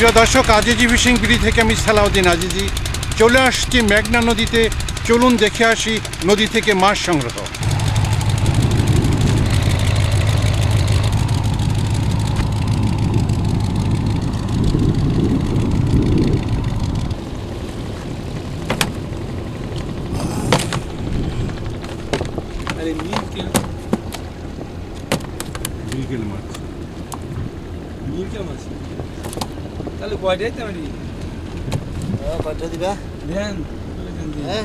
প্রিয় দর্শক, আজিজি ফিশিং বিড়ি থেকে আমি সালাউদ্দিন আজিজি। চলে আসছি মেঘনা নদীতে। চলুন দেখে আসি নদী থেকে মাছ সংগ্রহ আরে নীল কে বিকেল মাছ নীল কে মাছ তাহলে কয়টা দিতে পারি কত দিবা? দেন হ্যাঁ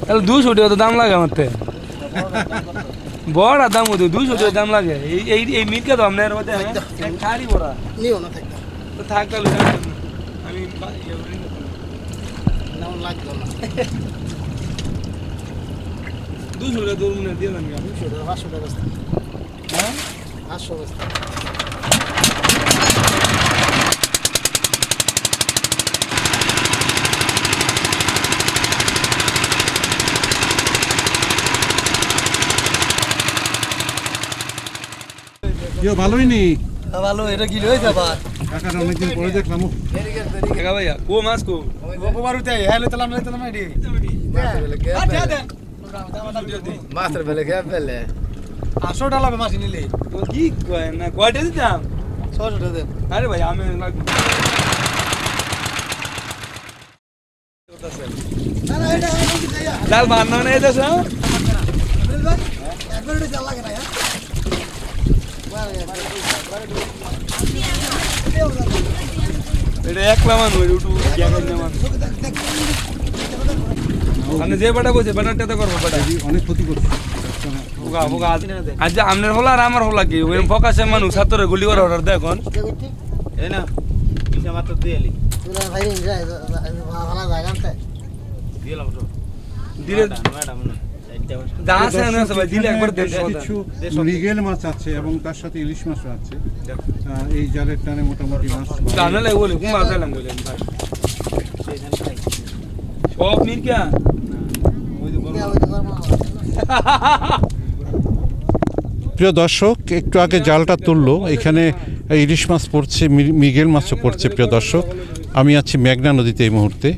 তাহলে দুশো টাকা তো দাম লাগে আমার তে। বড় দাম হতো দুশো টাকা দাম লাগে। এই এই মিটকে তো আপনার মধ্যে খারি বড়া। নিও না থাকতো তো থাক তাহলে আমি বা- ইয়ে না। দুশো টাকা মনে দিয়ে দেন দুশো টাকা পাঁচশো টাকা হ্যাঁ পাঁচশো বস্তা কেউ ভালোই নি ভালো এটা কি রয়েছে আবার কাকার অনেকদিন পরে দেখলাম ভাইয়া কো মাছ কো বারুতে হ্যালো তালাম এডি মাস্টার বেলে কে বেলে আটশো টাকা লাগবে মাসি নিলে। তো কি কয়? না কয়টা দিতাম? ছশো টাকা আরে ভাই আমি জাল বান্না নেই তো এটা একলা মানুষ উঠু গ্যাঙ্গের মানুষ। যে বাটা বসে বাটারটা তো করব বাটা। অনেক ক্ষতি করছে। আজ হলা আর আমার হলা কি? ওই ফকাসে মানুষ গুলি করে অর্ডার দেয় এখন। এই না মাত্র দিয়ে এলি। মাছ আছে এবং তার সাথে ইলিশ মাছও আছে। এই জালের টানে মোটামুটি মাছ বলে সব মির্কা প্রিয় দর্শক একটু আগে জালটা তুললো। এখানে ইলিশ মাছ পড়ছে মি- মৃগেল মাছও পড়ছে প্রিয় দর্শক। আমি আছি মেঘনা নদীতে এই মুহূর্তে।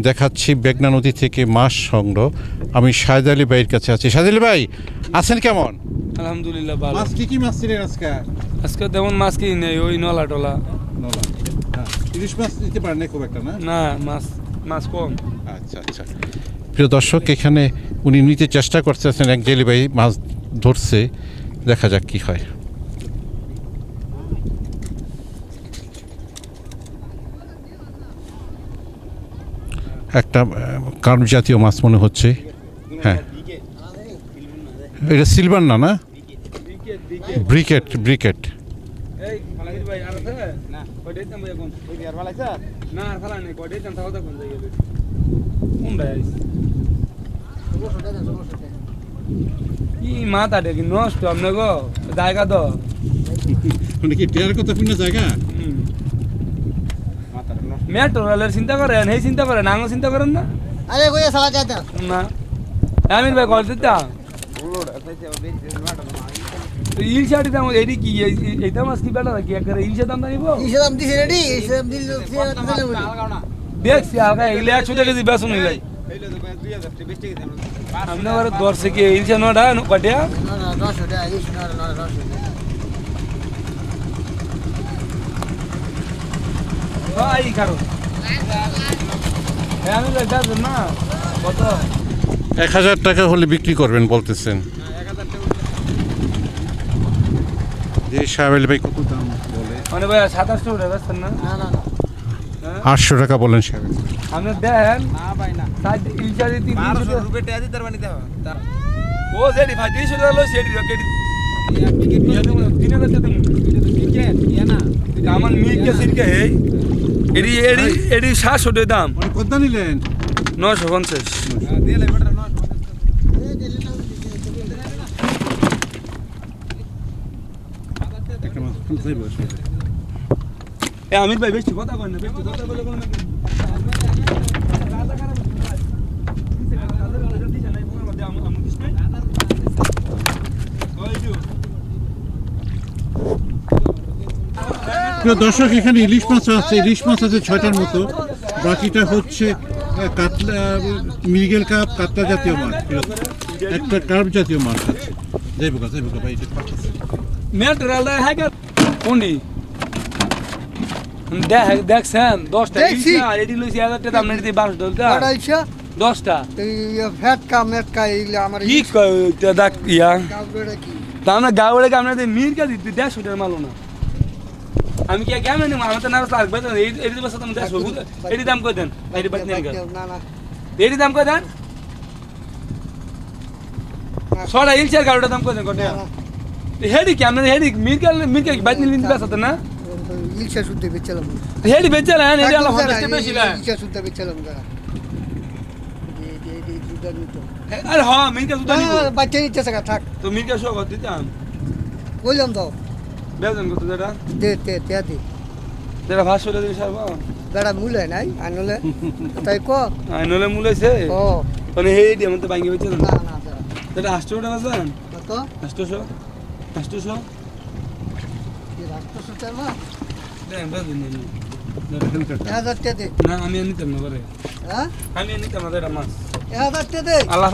দেখাচ্ছি মেঘনা নদী থেকে মাছ সংগ্রহ। আমি শাহেদ আলী ভাইয়ের কাছে আছি। শাহেদ আলী ভাই আছেন কেমন? আলহামদুলিল্লাহ ভালো। মাছ কি কি মাছ ছিলেন আজকে? আজকে তেমন মাছ কি নেই ওই নলা টলা। নলা হ্যাঁ। ইলিশ মাছ দিতে পারেন খুব একটা না? না মাছ মাছ কম। আচ্ছা আচ্ছা। প্রিয় দর্শক এখানে উনি নিতে চেষ্টা করতেছেন এক জেলি ভাই মাছ ধরছে। দেখা যাক কি হয়। একটা কার্প জাতীয় মাছ মনে হচ্ছে। হ্যাঁ। এটা সিলভার না না? Briquette briquette. এই ফালাকির ভাই আর আছে? না। কোন কি মাথা দেখি নষ্ট আপনি গো জায়গা তো মানে কি টেয়ার কত পূর্ণ জায়গা? মেট্রো রেলের চিন্তা করেন এই চিন্তা করেন আঙো চিন্তা করেন না? আরে কই সালা যাতা না। আমিন ভাই কল দিতাম ইলশা দিতাম এডি কি এই- এইটা মাছ কি বেটা কি একবারে ইলশা দাম নিব কিসে দাম দিছে রেডি কিসে দাম দিল দেখছি আলগা এগুলো একশো টাকা দিয়ে বেসন নিলাই আপনি আবার দর্শে কি ইলশা নটা কটিয়া না না 900 টাকা ইস না না 900 এই কারও হ্যাঁ আমি না। কত? এক হাজার টাকা হলে বিক্রি করবেন বলতেছেন। যে সাহেব ভাই কত দাম বলে? মানে ভাই সাতাশশো টাকা না না না। আটশো টাকা বলেন সাহেব আপনি দেন। আমার মিলকে সিটকে হেই। এডি এডি এডি সাতশো দাম। মানে কত নিলেন? নশো পঞ্চাশ। একটা মাছ বসে এ আমির ভাই বেশি কথা কয় না বেশি কথা বলে কোনো দর্শক এখানে ইলিশ মাছ আছে ইলিশ মাছ আছে ছয়টার মতো। বাকিটা হচ্ছে কাতলা মৃগেল কাপ কাতলা জাতীয় মাছ একটা কার্প জাতীয় মাছ আছে। যাইব যাইব ভাই এটা কোনই মেটেরিয়াল হ্যাঁ কোনটি দেখ দেখছেন দশটা দেখছি। ইলিশ না, এটি লইছি হাজার টাকা দাম নিতে বারোশো টাকা আড়াইশো দশটা এই ফ্যাটকা মেটকা এইগুলো আমার কি কয় ওইটা দেখ ইয়া কাউকে কি তা আমরা গাওয়ালে আপনাদের মির কা দিতে দেড়শো টাকা মালো না আমি কি কেমন নিব আমার তো নারাজ লাগবে তো এই এটি বসে তুমি দেড়শো এটি দাম করে দেন এটি বাদ নেন না না এটি দাম করে দেন ছড়া ইলচার গাড়িটা দাম করে দেন কটে হেডি কি আপনাদের হেডি মির কা মির কা বাদ নিলে বেসাতে না ইলশা শুদ্ধ বেচলাম হেডি বেচে না হেডি আলা পঞ্চাশ বেশি ইলশা শুদ্ধ বেচলাম দাঁড়া আরে হ্যাঁ মির কা নিব। বাচ্চা নিচ্ছে থাকা থাক। তো মির কা শো করতে দিতাম বললাম তো। বেতন কত যেটা দে তে তে দে। যেটা ভাত সরে দিবি সারবা? বেড়া মূলে নাই আনলে। তাই ক? ও। মানে হেডি আমার তো ভাঙ্গি বেচে না না যেটা আষ্টশো টাকা জান কত? আষ্টশো আষ্টশো কি না আমি আর নিতাম না হ্যাঁ? আমি নিতাম না মাছ। আল্লাহ।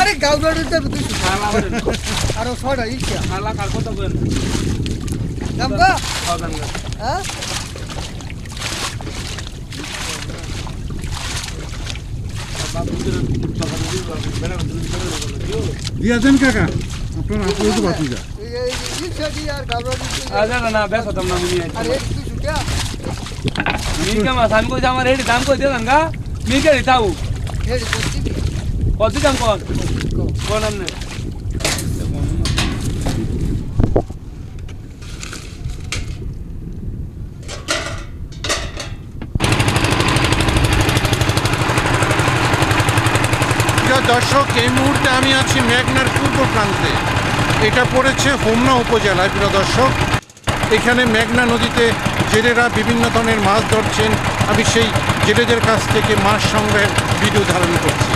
আরে গাউ গাড়ি তুই আল্লাহ। আরও আল্লাহ কার কথা বলেন? দাম গা দাম গা। হ্যাঁ। দিয়া দেন কাকা আপনার আপনার তো বাকি আর গাউ গাড়ি আরে না, না, বেশ হতাম না, আমি নিয়ে আরে আসছি। তুই সুতা মির্কা মাছ, আমি কইছি আমার হেডি দাম কই দিলাম গা? মির্কা দিতাও হেড়ে করছি কত দাম কর? কোন আমনে দর্শক এই মুহূর্তে আমি আছি মেঘনার পূর্ব প্রান্তে। এটা পড়েছে হোমনা উপজেলায়, প্রিয় দর্শক। এখানে মেঘনা নদীতে জেলেরা বিভিন্ন ধরনের মাছ ধরছেন। আমি সেই জেলেদের কাছ থেকে মাছ সংগ্রহের ভিডিও ধারণ করছি।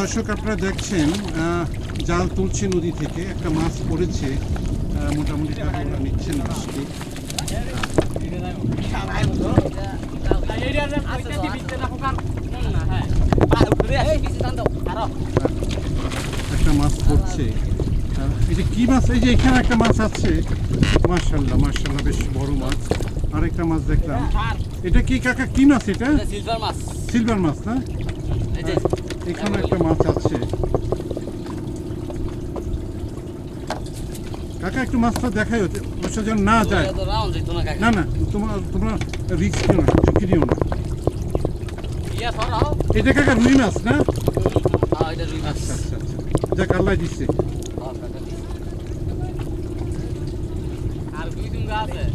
দর্শক, আপনারা দেখছেন জাল তুলছে নদী থেকে একটা মাছ পড়েছে। মোটামুটি নিচ্ছেন মাছটি একটা মাছ পড়ছে। এটা কি মাছ? এই যে এখানে একটা মাছ আছে। মার্শাল্লাহ মার্শাল্লাহ বেশ বড় মাছ। আরেকটা মাছ দেখলাম। এটা কি কাকা কি মাছ এটা? সিলভার মাছ। সিলভার মাছ না? এখানে একটা মাছ আছে। কাকা একটু মাছটা দেখাই হচ্ছে অবশ্য যেন না যায়। না না তোমার তোমরা রিস্ক নিও না ঝুঁকি নিও না। এটা কাকা রুই মাছ না? হ্যাঁ আচ্ছা আচ্ছা যাক আল্লাহ দিচ্ছে হ্যাঁ,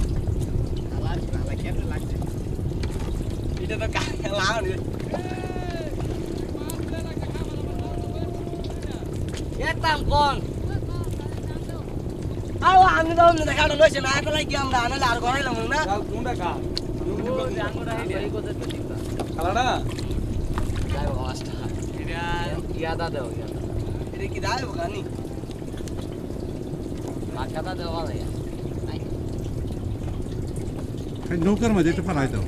এটা তো কাকা লাগানি এতাম কোন? আও আমি তো অন্য দেখা লইছে না এটা লাগি আমরা আনলে আর গড়াইলাম না কাল কোনটা কা ও যে আঙ্গুরা হেডে এই কোজে তো দিবা খালাডা যাই বাবা মাছটা এটা ইয়াদা দেও ইয়াদা এটা কি দাও গানি মাছটা দেওয়া যায় এই নৌকার মাঝে এটা ফেলাই দাও